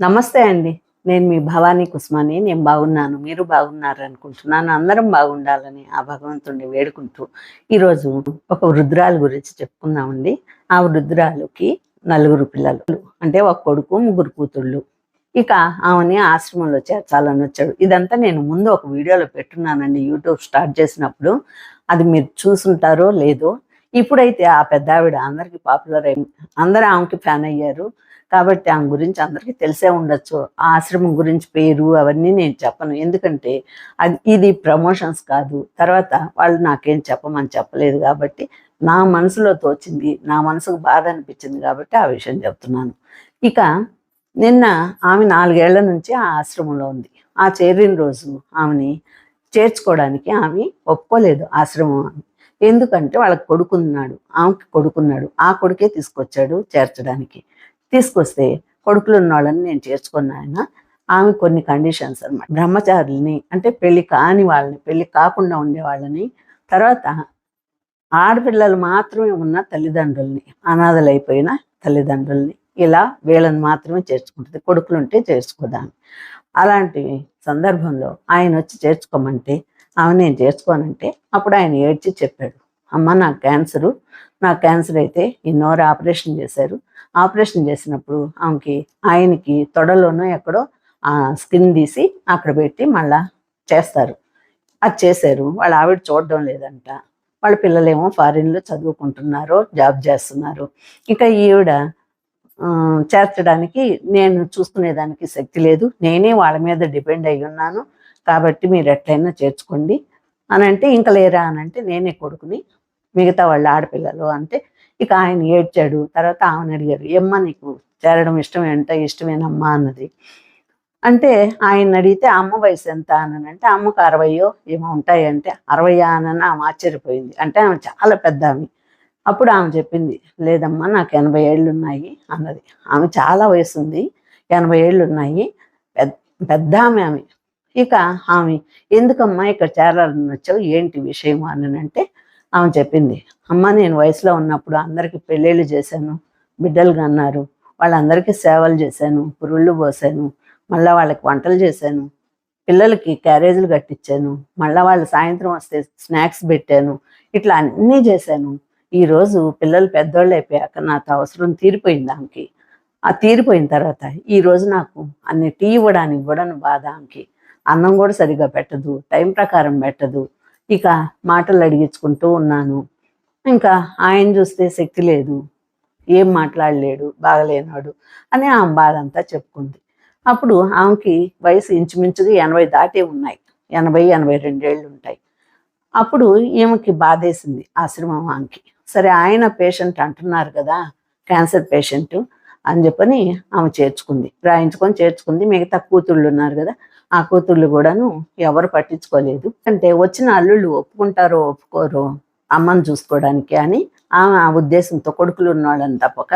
నమస్తే అండి. నేను మీ భవానీ కుస్మాని. నేను బాగున్నాను. మీరు బాగున్నారు అనుకుంటున్నాను. అందరం బాగుండాలని ఆ భగవంతుడిని వేడుకుంటూ ఈరోజు ఒక వృద్ధురాలు గురించి చెప్పుకుందామండి. ఆ వృద్ధురాలుకి నలుగురు పిల్లలు. అంటే ఒక కొడుకు ముగ్గురు కూతుళ్ళు. ఇక ఆమెని ఆశ్రమంలో చేర్చాలని వచ్చాడు. ఇదంతా నేను ముందు ఒక వీడియోలో పెట్టున్నానండి. యూట్యూబ్ స్టార్ట్ చేసినప్పుడు. అది మీరు చూసుంటారో లేదో. ఇప్పుడైతే ఆ పెద్ద ఆవిడ అందరికి పాపులర్ అయింది అందరూ ఆమెకి ఫ్యాన్ అయ్యారు. కాబట్టి ఆమె గురించి అందరికీ తెలిసే ఉండొచ్చు. ఆ ఆశ్రమం గురించి పేరు అవన్నీ నేను చెప్పను. ఎందుకంటే అది ఇది ప్రమోషన్స్ కాదు. తర్వాత వాళ్ళు నాకేం చెప్పమని చెప్పలేదు కాబట్టి నా మనసులో తోచింది నా మనసుకు బాధ అనిపించింది కాబట్టి ఆ విషయం చెప్తున్నాను. ఇక నిన్న ఆమె నాలుగేళ్ళ నుంచి ఆ ఆశ్రమంలో ఉంది. ఆ చేరిన రోజు ఆమెని చేర్చుకోవడానికి ఆమె ఒప్పుకోలేదు ఆశ్రమం ఆమె ఎందుకంటే వాళ్ళకి కొడుకున్నాడు ఆమెకి కొడుకున్నాడు ఆ కొడుకే తీసుకొచ్చాడు చేర్చడానికి. తీసుకొస్తే కొడుకులు ఉన్న వాళ్ళని నేను చేర్చుకున్న ఆయన. ఆమె కొన్ని కండిషన్స్ అన్నమాట. బ్రహ్మచారుల్ని అంటే పెళ్ళి కాని వాళ్ళని పెళ్ళి కాకుండా ఉండే వాళ్ళని తర్వాత ఆడపిల్లలు మాత్రమే ఉన్న తల్లిదండ్రుల్ని అనాథలైపోయిన తల్లిదండ్రుల్ని ఇలా వీళ్ళని మాత్రమే చేర్చుకుంటుంది. కొడుకులు ఉంటే చేర్చుకోదాన్ని అలాంటి సందర్భంలో ఆయన వచ్చి చేర్చుకోమంటే ఆమె నేను చేర్చుకోనంటే అప్పుడు ఆయన ఏడ్చి చెప్పాడు అమ్మ నాకు క్యాన్సరు నా క్యాన్సర్ అయితే ఈ నోరు ఆపరేషన్ చేశారు ఆపరేషన్ చేసినప్పుడు ఆమెకి ఆయనకి తొడలోనో ఎక్కడో ఆ స్కిన్ తీసి అక్కడ పెట్టి మళ్ళా చేస్తారు. అది చేశారు. వాళ్ళ ఆవిడ చూడడం లేదంట. వాళ్ళ పిల్లలేమో ఫారిన్లో చదువుకుంటున్నారు జాబ్ చేస్తున్నారు. ఇక ఈవిడ చేర్చడానికి నేను చూసుకునేదానికి శక్తి లేదు. నేనే వాళ్ళ మీద డిపెండ్ అయి ఉన్నాను. కాబట్టి మీరు ఎట్లయినా చేర్చుకోండి. అని అంటే ఇంకా లేరా అని అంటే నేనే కొడుకుని మిగతా వాళ్ళ ఆడపిల్లలు అంటే ఇక ఆయన ఏడ్చాడు తర్వాత ఆమెను అడిగారు ఏమ్మా నీకు చేరడం ఇష్టమేంట ఇష్టమేనమ్మా అన్నది. అంటే ఆయన అడిగితే అమ్మ వయసు ఎంత? అని అంటే అమ్మకు అరవయో ఏమో ఉంటాయంటే అరవయా అని ఆమె ఆశ్చర్యపోయింది. అంటే ఆమె చాలా పెద్ద ఆమె అప్పుడు ఆమె చెప్పింది లేదమ్మా నాకు ఎనభై ఏళ్ళు ఉన్నాయి అన్నది. ఆమె చాలా వయసు ఉంది ఎనభై ఏళ్ళు ఉన్నాయి పెద్ద పెద్ద ఆమె. ఆమె ఇక ఆమె ఎందుకమ్మా ఇక్కడ చేరాలని వచ్చావు? ఏంటి విషయం అని అంటే ఆమె చెప్పింది అమ్మ నేను వయసులో ఉన్నప్పుడు అందరికీ పెళ్ళిళ్ళు చేశాను బిడ్డలు కన్నారు వాళ్ళందరికీ సేవలు చేశాను పురుళ్ళు పోసాను మళ్ళీ వాళ్ళకి వంటలు చేశాను పిల్లలకి క్యారేజీలు కట్టించాను మళ్ళీ వాళ్ళు సాయంత్రం వస్తే స్నాక్స్ పెట్టాను ఇట్లా అన్నీ చేశాను. ఈ రోజు పిల్లలు పెద్దోళ్ళు అయిపోయాక నాకు అవసరం తీరిపోయింది ఆమెకి. ఆ తీరిపోయిన తర్వాత ఈ రోజు నాకు అన్ని టీ ఇవ్వడానికి కూడా బాధ ఆమెకి. అన్నం కూడా సరిగా పెట్టదు టైం ప్రకారం పెట్టదు. ఇక మాటలు అడిగించుకుంటూ ఉన్నాను. ఇంకా ఆయన చూస్తే శక్తి లేదు. ఏం మాట్లాడలేడు బాగలేనాడు అని ఆమె బాధ అంతా చెప్పుకుంది. అప్పుడు ఆమెకి వయసు ఇంచుమించుగా ఎనభై దాటే ఉన్నాయి. ఎనభై ఎనభై రెండేళ్ళు ఉంటాయి. అప్పుడు ఈమెకి బాధేసింది ఆశ్రమం ఆమెకి. సరే ఆయన పేషెంట్ అంటున్నారు కదా క్యాన్సర్ పేషెంట్ అని చెప్పని ఆమె చేర్చుకుంది. రాయించుకొని చేర్చుకుంది. మిగతా కూతుళ్ళు ఉన్నారు కదా ఆ కూతుళ్ళు కూడాను ఎవరు పట్టించుకోలేదు. అంటే వచ్చిన అల్లుళ్ళు ఒప్పుకుంటారో ఒప్పుకోరో అమ్మని చూసుకోవడానికి అని ఆమె ఆ ఉద్దేశంతో కొడుకులు ఉన్నవాళ్ళని తప్పక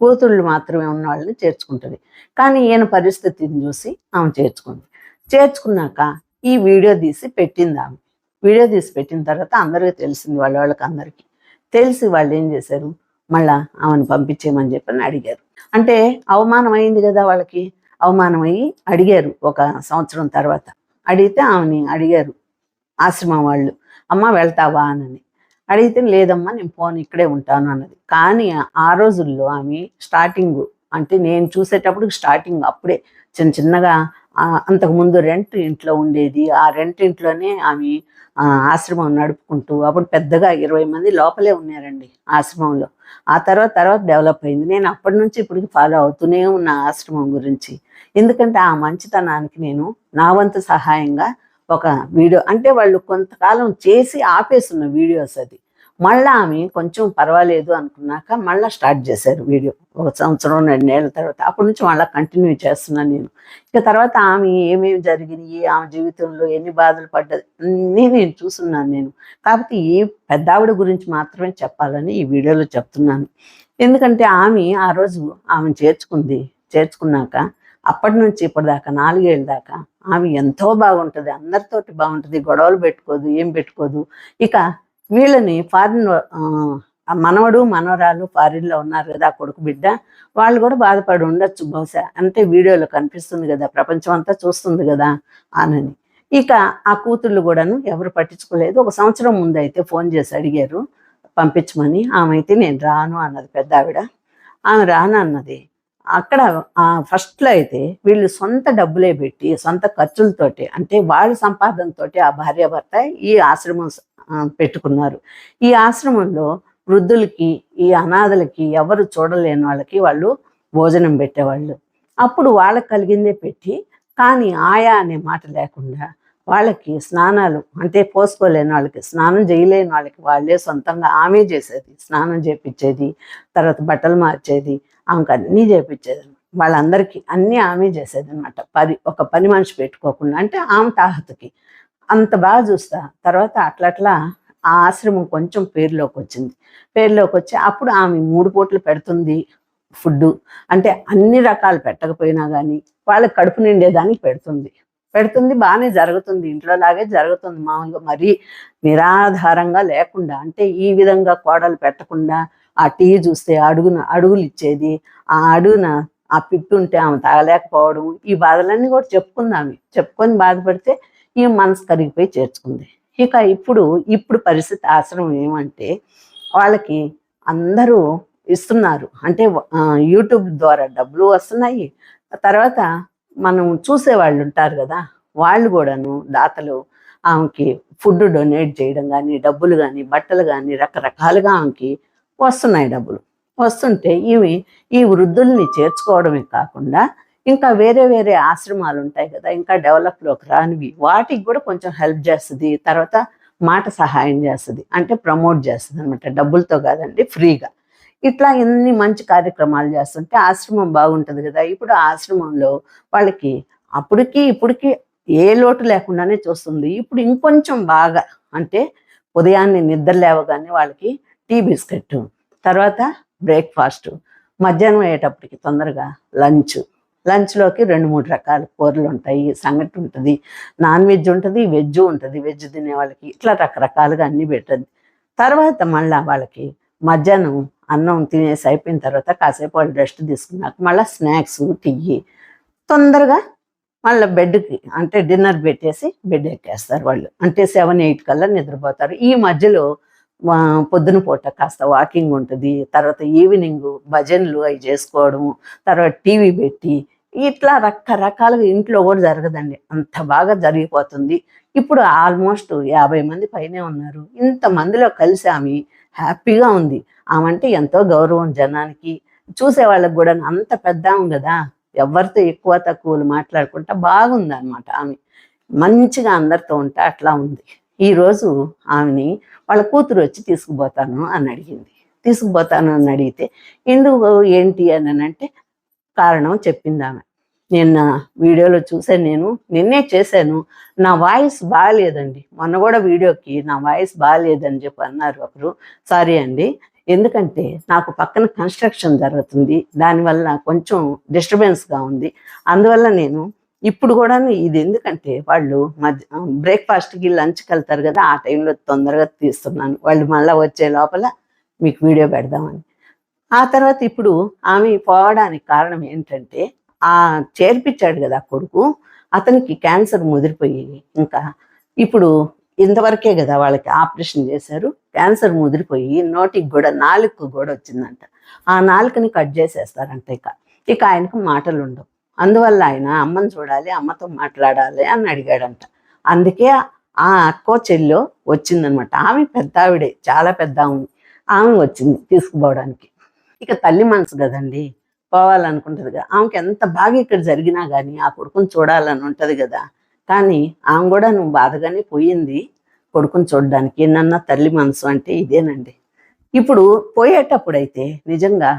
కూతుళ్ళు మాత్రమే ఉన్న వాళ్ళని చేర్చుకుంటుంది. కానీ ఈయన పరిస్థితిని చూసి ఆమె చేర్చుకుంది. చేర్చుకున్నాక ఈ వీడియో తీసి పెట్టింది ఆమె. వీడియో తీసి పెట్టిన తర్వాత అందరికీ తెలిసింది వాళ్ళ వాళ్ళకి అందరికీ తెలిసి వాళ్ళు ఏం చేశారు? మళ్ళా ఆమెను పంపించేయమని చెప్పని అడిగారు. అంటే అవమానం అయింది కదా వాళ్ళకి? అవమానం అయ్యి అడిగారు ఒక సంవత్సరం తర్వాత. అడిగితే ఆమెని అడిగారు ఆశ్రమం వాళ్ళు. అమ్మ వెళ్తావా అని అడిగితే లేదమ్మా నేను పోను ఇక్కడే ఉంటాను అన్నది. కానీ ఆ రోజుల్లో ఆమె స్టార్టింగ్ అంటే నేను చూసేటప్పుడు స్టార్టింగ్ అప్పుడే చిన్న చిన్నగా అంతకుముందు రెంట్ ఇంట్లో ఉండేది. ఆ రెంట్ ఇంట్లోనే ఆమె ఆశ్రమం నడుపుకుంటూ అప్పుడు పెద్దగా ఇరవై మంది లోపలే ఉన్నారండి ఆశ్రమంలో. ఆ తర్వాత తర్వాత డెవలప్ అయింది. నేను అప్పటి నుంచి ఇప్పటికి ఫాలో అవుతూనే ఉన్న ఆశ్రమం గురించి. ఎందుకంటే ఆ మంచితనానికి నేను నా వంతు సహాయంగా ఒక వీడియో అంటే వాళ్ళు కొంతకాలం చేసి ఆపేస్తున్న వీడియోస్ అది. మళ్ళా ఆమె కొంచెం పర్వాలేదు అనుకున్నాక మళ్ళీ స్టార్ట్ చేశారు వీడియో. ఒక సంవత్సరం రెండేళ్ళ తర్వాత. అప్పటి నుంచి మళ్ళీ కంటిన్యూ చేస్తున్నాను నేను. ఇక తర్వాత ఆమె ఏమేమి జరిగినాయి ఆమె జీవితంలో ఎన్ని బాధలు పడ్డది అన్నీ నేను చూస్తున్నాను నేను. కాకపోతే ఈ పెద్ద ఆవిడ గురించి మాత్రమే చెప్పాలని ఈ వీడియోలో చెప్తున్నాను. ఎందుకంటే ఆమె ఆ రోజు ఆమె చేర్చుకుంది చేర్చుకున్నాక అప్పటి నుంచి ఇప్పటిదాకా నాలుగేళ్ళ దాకా ఆమె ఎంతో బాగుంటుంది అందరితోటి బాగుంటుంది గొడవలు పెట్టుకోదు ఏం పెట్టుకోదు. ఇక వీళ్ళని ఫారిన్ ఆ మనవడు మనవరాలు ఫారిన్లో ఉన్నారు కదా ఆ కొడుకు బిడ్డ వాళ్ళు కూడా బాధపడి ఉండొచ్చు బహుశా. అంటే వీడియోలో కనిపిస్తుంది కదా ప్రపంచం అంతా చూస్తుంది కదా ఆనని ఇక ఆ కూతుళ్ళు కూడాను ఎవరు పట్టించుకోలేదు. ఒక సంవత్సరం ముందు అయితే ఫోన్ చేసి అడిగారు పంపించమని ఆమె అయితే నేను రాను అన్నది పెద్ద ఆవిడ ఆమె రాను అన్నది అక్కడ ఫస్ట్లో అయితే వీళ్ళు సొంత డబ్బులే పెట్టి సొంత ఖర్చులతోటి అంటే వాళ్ళ సంపాదనతో ఆ భార్యాభర్త ఈ ఆశ్రమం పెట్టుకున్నారు. ఈ ఆశ్రమంలో వృద్ధులకి ఈ అనాథలకి ఎవరు చూడలేని వాళ్ళకి వాళ్ళు భోజనం పెట్టేవాళ్ళు. అప్పుడు వాళ్ళకి కలిగిందే పెట్టి కానీ ఆయా అనే మాట లేకుండా వాళ్ళకి స్నానాలు అంటే పోసుకోలేని వాళ్ళకి స్నానం చేయలేని వాళ్ళకి వాళ్ళే సొంతంగా ఆమె చేసేది స్నానం చేపించేది తర్వాత బట్టలు మార్చేది ఆమెకు అన్నీ చేపించేది. వాళ్ళందరికీ అన్నీ ఆమె చేసేది అనమాట పది ఒక పని మనిషి పెట్టుకోకుండా అంటే ఆమె తాహతకి. అంత బాగా చూస్తా. తర్వాత అట్లట్లా ఆ ఆశ్రమం కొంచెం పేరులోకి వచ్చింది పేరులోకి వచ్చి అప్పుడు ఆమె మూడు పూటలు పెడుతుంది ఫుడ్ అంటే అన్ని రకాలు పెట్టకపోయినా కానీ వాళ్ళకి కడుపు నిండేదానికి పెడుతుంది. పెడుతుంది బాగానే జరుగుతుంది. ఇంట్లో లాగే జరుగుతుంది. మామూలుగా మరీ నిరాధారంగా లేకుండా అంటే ఈ విధంగా కోడలు పెట్టకుండా ఆ టీ చూస్తే అడుగున అడుగులు ఇచ్చేది ఆ అడుగున ఆ పిట్టు ఉంటే ఆమె తాగలేకపోవడం ఈ బాధలన్నీ కూడా చెప్పుకుంది చెప్పుకొని బాధపడితే ఈ మనసు కరిగిపోయి చేర్చుకుంది. ఇక ఇప్పుడు ఇప్పుడు పరిస్థితి ఆశ్రమం ఏమంటే వాళ్ళకి అందరూ ఇస్తున్నారు. అంటే యూట్యూబ్ ద్వారా డబ్బులు వస్తున్నాయి. తర్వాత మనం చూసే వాళ్ళు ఉంటారు కదా వాళ్ళు కూడాను దాతలు ఆమెకి ఫుడ్ డొనేట్ చేయడం కానీ డబ్బులు కానీ బట్టలు కానీ రకరకాలుగా ఆమెకి వస్తున్నాయి డబ్బులు. వస్తుంటే ఇవి ఈ వృద్ధుల్ని చేర్చుకోవడమే కాకుండా ఇంకా వేరే వేరే ఆశ్రమాలు ఉంటాయి కదా ఇంకా డెవలప్లోకి రానివి. వాటికి కూడా కొంచెం హెల్ప్ చేస్తుంది. తర్వాత మాట సహాయం చేస్తుంది. అంటే ప్రమోట్ చేస్తుంది అనమాట డబ్బులతో కాదండి ఫ్రీగా. ఇట్లా ఎన్ని మంచి కార్యక్రమాలు చేస్తుంటే ఆశ్రమం బాగుంటుంది కదా. ఇప్పుడు ఆశ్రమంలో వాళ్ళకి అప్పటికి ఇప్పటికి ఏ లోటు లేకుండానే చూస్తుంది. ఇప్పుడు ఇంకొంచెం బాగా అంటే ఉదయాన్నే నిద్ర లేవగానే వాళ్ళకి టీ బిస్కెట్ తర్వాత బ్రేక్ఫాస్ట్ మధ్యాహ్నం అయ్యేటప్పటికి తొందరగా లంచ్. లంచ్లోకి రెండు మూడు రకాల కూరలు ఉంటాయి. సంగటి ఉంటుంది నాన్ వెజ్ ఉంటుంది వెజ్ ఉంటుంది. వెజ్ తినే వాళ్ళకి ఇట్లా రకరకాలుగా అన్ని పెట్టద్ది తర్వాత మళ్ళీ వాళ్ళకి మధ్యాహ్నం అన్నం తినేసి అయిపోయిన తర్వాత కాసేపు వాళ్ళు రెస్ట్ తీసుకున్నాక మళ్ళీ స్నాక్స్ టీ. తొందరగా మళ్ళీ బెడ్కి అంటే డిన్నర్ పెట్టేసి బెడ్ ఎక్కేస్తారు వాళ్ళు. అంటే సెవెన్ ఎయిట్ కల్లా నిద్రపోతారు. ఈ మధ్యలో పొద్దున పూట కాస్త వాకింగ్ ఉంటుంది తర్వాత ఈవినింగ్ భజనలు అవి చేసుకోవడము తర్వాత టీవీ పెట్టి ఇట్లా రకరకాలుగా ఇంట్లో కూడా జరగదండి. అంత బాగా జరిగిపోతుంది. ఇప్పుడు ఆల్మోస్ట్ యాభై మంది పైనే ఉన్నారు. ఇంతమందిలో కలిసి ఆమె హ్యాపీగా ఉంది. ఆమె అంటే ఎంతో గౌరవం జనానికి. చూసే వాళ్ళకి కూడా అంత పెద్ద కదా. ఎవరితో ఎక్కువ తక్కువలు మాట్లాడుకుంటా బాగుంది అనమాట ఆమె. మంచిగా అందరితో ఉంటే అట్లా ఉంది. ఈరోజు ఆమెని వాళ్ళ కూతురు వచ్చి తీసుకుపోతాను అని అడిగింది. తీసుకుపోతాను అని అడిగితే ఎందుకు ఏంటి అని అంటే కారణం చెప్పింది ఆమె. నిన్న వీడియోలో చూసాను నేను నిన్నే చేశాను. నా వాయిస్ బాగాలేదండి మొన్న కూడా వీడియోకి నా వాయిస్ బాగాలేదని చెప్పి అన్నారు ఒకరు. సారీ అండి. ఎందుకంటే నాకు పక్కన కన్స్ట్రక్షన్ జరుగుతుంది. దానివల్ల కొంచెం డిస్టర్బెన్స్గా ఉంది. అందువల్ల నేను ఇప్పుడు కూడా ఇది ఎందుకంటే వాళ్ళు మధ్య బ్రేక్ఫాస్ట్కి లంచ్కి వెళ్తారు కదా ఆ టైంలో తొందరగా తీస్తున్నాను. వాళ్ళు మళ్ళీ వచ్చే లోపల మీకు వీడియో పెడదామని. ఆ తర్వాత ఇప్పుడు ఆమె పోవడానికి కారణం ఏంటంటే ఆ చేర్పించాడు కదా కొడుకు అతనికి క్యాన్సర్ ముదిరిపోయి ఇంకా ఇప్పుడు ఇంతవరకే కదా వాళ్ళకి ఆపరేషన్ చేశారు క్యాన్సర్ ముదిరిపోయి నోటికి కూడా నాలుగు కూడా వచ్చిందంట. ఆ నాలుకని కట్ చేసేస్తారంట ఇక. ఇక ఆయనకు మాటలు ఉండవు అందువల్ల ఆయన అమ్మని చూడాలి అమ్మతో మాట్లాడాలి అని అడిగాడంట. అందుకే ఆ అక్కో చెల్లో వచ్చిందనమాట. ఆమె పెద్ద ఆవిడే చాలా పెద్ద ఆమె ఆమె వచ్చింది తీసుకుపోవడానికి. ఇక తల్లి మనసు కదండి పోవాలనుకుంటుంది కదా. ఆమెకి ఎంత బాగా ఇక్కడ జరిగినా కానీ ఆ కొడుకుని చూడాలని ఉంటుంది కదా. కానీ ఆమె కూడా నువ్వు బాధగానే పోయింది కొడుకుని చూడడానికి. నన్న తల్లి మనసు అంటే ఇదేనండి. ఇప్పుడు పోయేటప్పుడైతే నిజంగా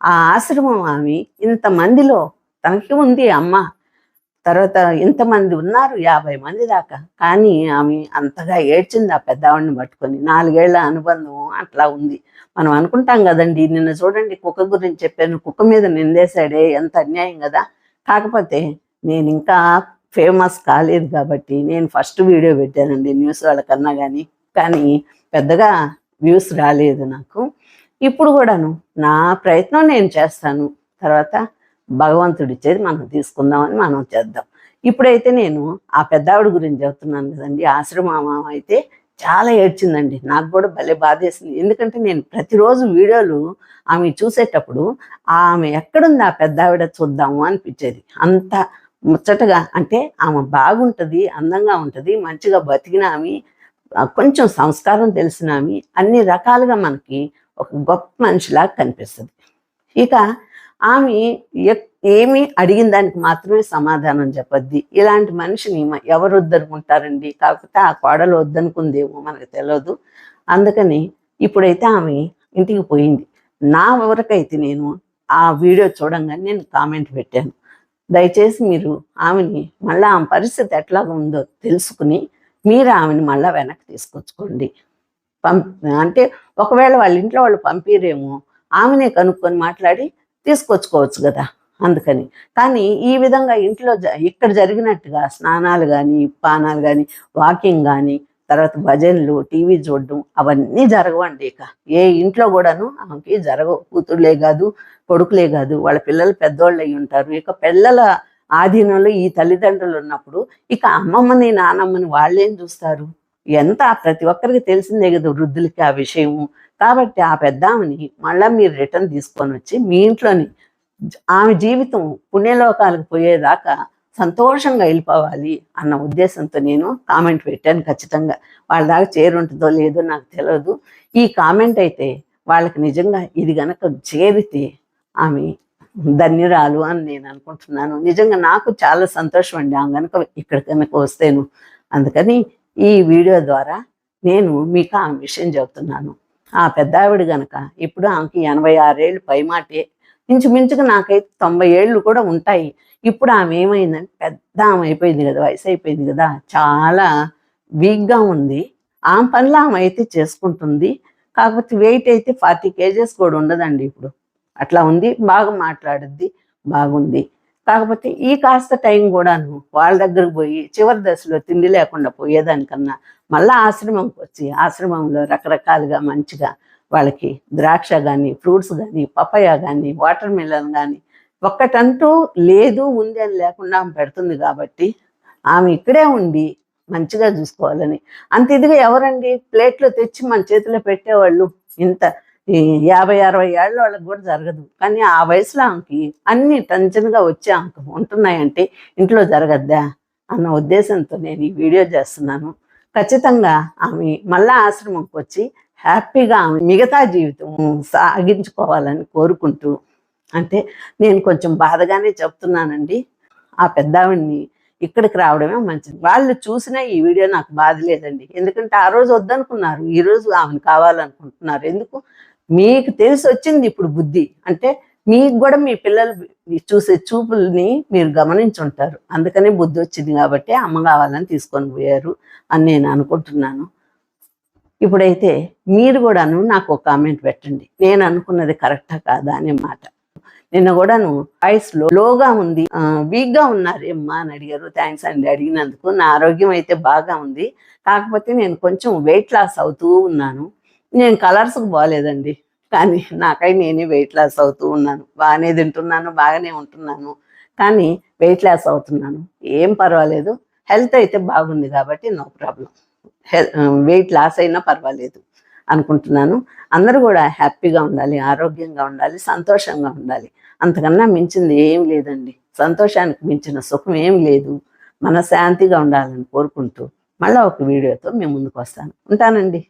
ఆ ఆశ్రమం ఆమె ఇంతమందిలో తనకి ఉంది అమ్మ. తర్వాత ఇంతమంది ఉన్నారు యాభై మంది దాకా. కానీ ఆమె అంతగా ఏడ్చింది ఆ పెద్దవాడిని పట్టుకొని. నాలుగేళ్ళ అనుబంధం అట్లా ఉంది. మనం అనుకుంటాం కదండి నిన్న చూడండి కుక్క గురించి చెప్పాను. కుక్క మీద నిందేశాడే ఎంత అన్యాయం కదా. కాకపోతే నేను ఇంకా ఫేమస్ కాలేదు కాబట్టి నేను ఫస్ట్ వీడియో పెట్టానండి న్యూస్ వాళ్ళకన్నా కానీ కానీ పెద్దగా వ్యూస్ రాలేదు నాకు. ఇప్పుడు కూడాను నా ప్రయత్నం నేను చేస్తాను. తర్వాత భగవంతుడు ఇచ్చేది మనం తీసుకుందామని మనం చేద్దాం. ఇప్పుడైతే నేను ఆ పెద్దావిడ గురించి చెప్తున్నాను కదండి. ఆశ్రమం అయితే చాలా ఏడ్చిందండి. నాకు కూడా భలే బాధేసింది. ఎందుకంటే నేను ప్రతిరోజు వీడియోలు ఆమె చూసేటప్పుడు ఆమె ఎక్కడుంది ఆ పెద్దావిడ చూద్దాము అనిపించేది. అంత ముచ్చటగా అంటే ఆమె బాగుంటుంది అందంగా ఉంటుంది మంచిగా బతికిన ఆమె కొంచెం సంస్కారం తెలిసిన ఆమె అన్ని రకాలుగా మనకి ఒక గొప్ప మనిషిలాగా కనిపిస్తుంది. ఇక ఆమె ఏమి అడిగిన దానికి మాత్రమే సమాధానం చెప్పద్ది. ఇలాంటి మనిషిని మ- ఎవరు వద్దనుకుంటారండి కాకపోతే ఆ కోడలు వద్దనుకుందేమో మనకు తెలియదు అందుకని ఇప్పుడైతే ఆమె ఇంటికి పోయింది. నా వరకైతే నేను ఆ వీడియో చూడంగానే నేను కామెంట్ పెట్టాను. దయచేసి మీరు ఆమెని మళ్ళీ ఆమె పరిస్థితి ఎట్లాగా ఉందో తెలుసుకుని మీరు ఆమెను మళ్ళీ వెనక్కి తీసుకొచ్చుకోండి. పంపి అంటే ఒకవేళ వాళ్ళ ఇంట్లో వాళ్ళు పంపిరేమో ఆమెనే కనుక్కొని మాట్లాడి తీసుకొచ్చుకోవచ్చు కదా అందుకని. కానీ ఈ విధంగా ఇంట్లో జ- ఇక్కడ జరిగినట్టుగా స్నానాలు కానీ పానాలు కానీ వాకింగ్ కానీ తర్వాత భజనలు టీవీ చూడడం అవన్నీ జరగవండి ఇక. ఏ ఇంట్లో కూడాను ఆమెకి జరగవు. కూతుళ్ళే కాదు కొడుకులే కాదు వాళ్ళ పిల్లలు పెద్దోళ్ళు అయి ఉంటారు. ఇక పిల్లల ఆధీనంలో ఈ తల్లిదండ్రులు ఉన్నప్పుడు ఇక అమ్మమ్మని నానమ్మని వాళ్ళేం చూస్తారు? ఎంత ప్రతి ఒక్కరికి తెలిసిందే కదా వృద్ధులకి ఆ విషయము కాబట్టి ఆ పెద్దామని మళ్ళీ మీరు రిటర్న్ తీసుకొని వచ్చి మీ ఇంట్లోని ఆమె జీవితం పుణ్యలోకాలకు పోయేదాకా సంతోషంగా వెళ్ళిపోవాలి అన్న ఉద్దేశంతో నేను కామెంట్ పెట్టాను ఖచ్చితంగా. వాళ్ళ దాకా చేరుంటుందో లేదో నాకు తెలియదు ఈ కామెంట్ అయితే వాళ్ళకి నిజంగా ఇది గనక చేరితే ఆమె ధన్యురాలు అని నేను అనుకుంటున్నాను. నిజంగా నాకు చాలా సంతోషం అండి. ఆమె కనుక ఇక్కడ కనుక వస్తేను. అందుకని ఈ వీడియో ద్వారా నేను మీకు ఆ విషయం చెబుతున్నాను. ఆ పెద్దావిడ గనక ఇప్పుడు ఆమెకి ఎనభై ఆరేళ్ళు పైమాటే ఇంచుమించుకు నాకైతే తొంభై ఏళ్ళు కూడా ఉంటాయి. ఇప్పుడు ఆమె ఏమైందంటే పెద్ద ఆమె అయిపోయింది కదా వయసు అయిపోయింది కదా చాలా వీక్గా ఉంది. ఆమె పనులు ఆమె అయితే చేసుకుంటుంది. కాకపోతే వెయిట్ అయితే ఫార్టీ కేజెస్ కూడా ఉండదండి ఇప్పుడు. అట్లా ఉంది బాగా మాట్లాడుద్ది బాగుంది. కాకపోతే ఈ కాస్త టైం కూడాను వాళ్ళ దగ్గరకు పోయి చివరి దశలో తిండి లేకుండా పోయేదానికన్నా మళ్ళీ ఆశ్రమంకి వచ్చి ఆశ్రమంలో రకరకాలుగా మంచిగా వాళ్ళకి ద్రాక్ష కానీ ఫ్రూట్స్ కానీ పపాయ కానీ వాటర్ మిలన్ కానీ ఒక్కటంటూ లేదు ఉంది అని లేకుండా ఆమె పెడుతుంది కాబట్టి ఆమె ఇక్కడే ఉండి మంచిగా చూసుకోవాలని. అంత ఇదిగా ఎవరండి? ప్లేట్లో తెచ్చి మన చేతిలో పెట్టేవాళ్ళు ఇంత ఈ యాభై అరవై ఏళ్ళ వాళ్ళకి కూడా జరగదు. కానీ ఆ వయసులో ఆమెకి అన్ని టెన్షన్గా వచ్చే ఆమెకు ఉంటున్నాయంటే ఇంట్లో జరగద్దా అన్న ఉద్దేశంతో నేను ఈ వీడియో చేస్తున్నాను. ఖచ్చితంగా ఆమె మళ్ళా ఆశ్రమంకి వచ్చి హ్యాపీగా ఆమె మిగతా జీవితం సాగించుకోవాలని కోరుకుంటూ అంటే నేను కొంచెం బాధగానే చెప్తున్నానండి. ఆ పెద్దావిడిని ఇక్కడికి రావడమే మంచిది. వాళ్ళు చూసిన ఈ వీడియో నాకు బాధ లేదండి. ఎందుకంటే ఆ రోజు వద్దనుకున్నారు. ఈ రోజు ఆమెను కావాలనుకుంటున్నారు. ఎందుకు? మీకు తెలిసి వచ్చింది ఇప్పుడు బుద్ధి. అంటే మీకు కూడా మీ పిల్లలు చూసే చూపుల్ని మీరు గమనించుంటారు. అందుకనే బుద్ధి వచ్చింది కాబట్టి అమ్మ కావాలని తీసుకొని పోయారు అని నేను అనుకుంటున్నాను. ఇప్పుడైతే మీరు కూడాను నాకు ఒక కామెంట్ పెట్టండి. నేను అనుకున్నది కరెక్టా కాదా అనే మాట. నిన్న కూడాను వాయిస్లో లోగా ఉంది. వీక్గా ఉన్నారేమ్మా అని అడిగారు. థ్యాంక్స్ అండి అడిగినందుకు. నా ఆరోగ్యం అయితే బాగా ఉంది. కాకపోతే నేను కొంచెం వెయిట్ లాస్ అవుతూ ఉన్నాను. నేను కలర్స్కి బాగాలేదండి కానీ నాకై నేనే వెయిట్ లాస్ అవుతూ ఉన్నాను. బాగానే తింటున్నాను బాగానే ఉంటున్నాను. కానీ వెయిట్ లాస్ అవుతున్నాను. ఏం పర్వాలేదు. హెల్త్ అయితే బాగుంది కాబట్టి నో ప్రాబ్లం వెయిట్ లాస్ అయినా పర్వాలేదు అనుకుంటున్నాను. అందరూ కూడా హ్యాపీగా ఉండాలి ఆరోగ్యంగా ఉండాలి సంతోషంగా ఉండాలి. అంతకన్నా మించింది ఏం లేదండి. సంతోషానికి మించిన సుఖం ఏం లేదు. మన శాంతిగా ఉండాలని కోరుకుంటూ మళ్ళీ ఒక వీడియోతో మేము ముందుకు వస్తాను. ఉంటానండి.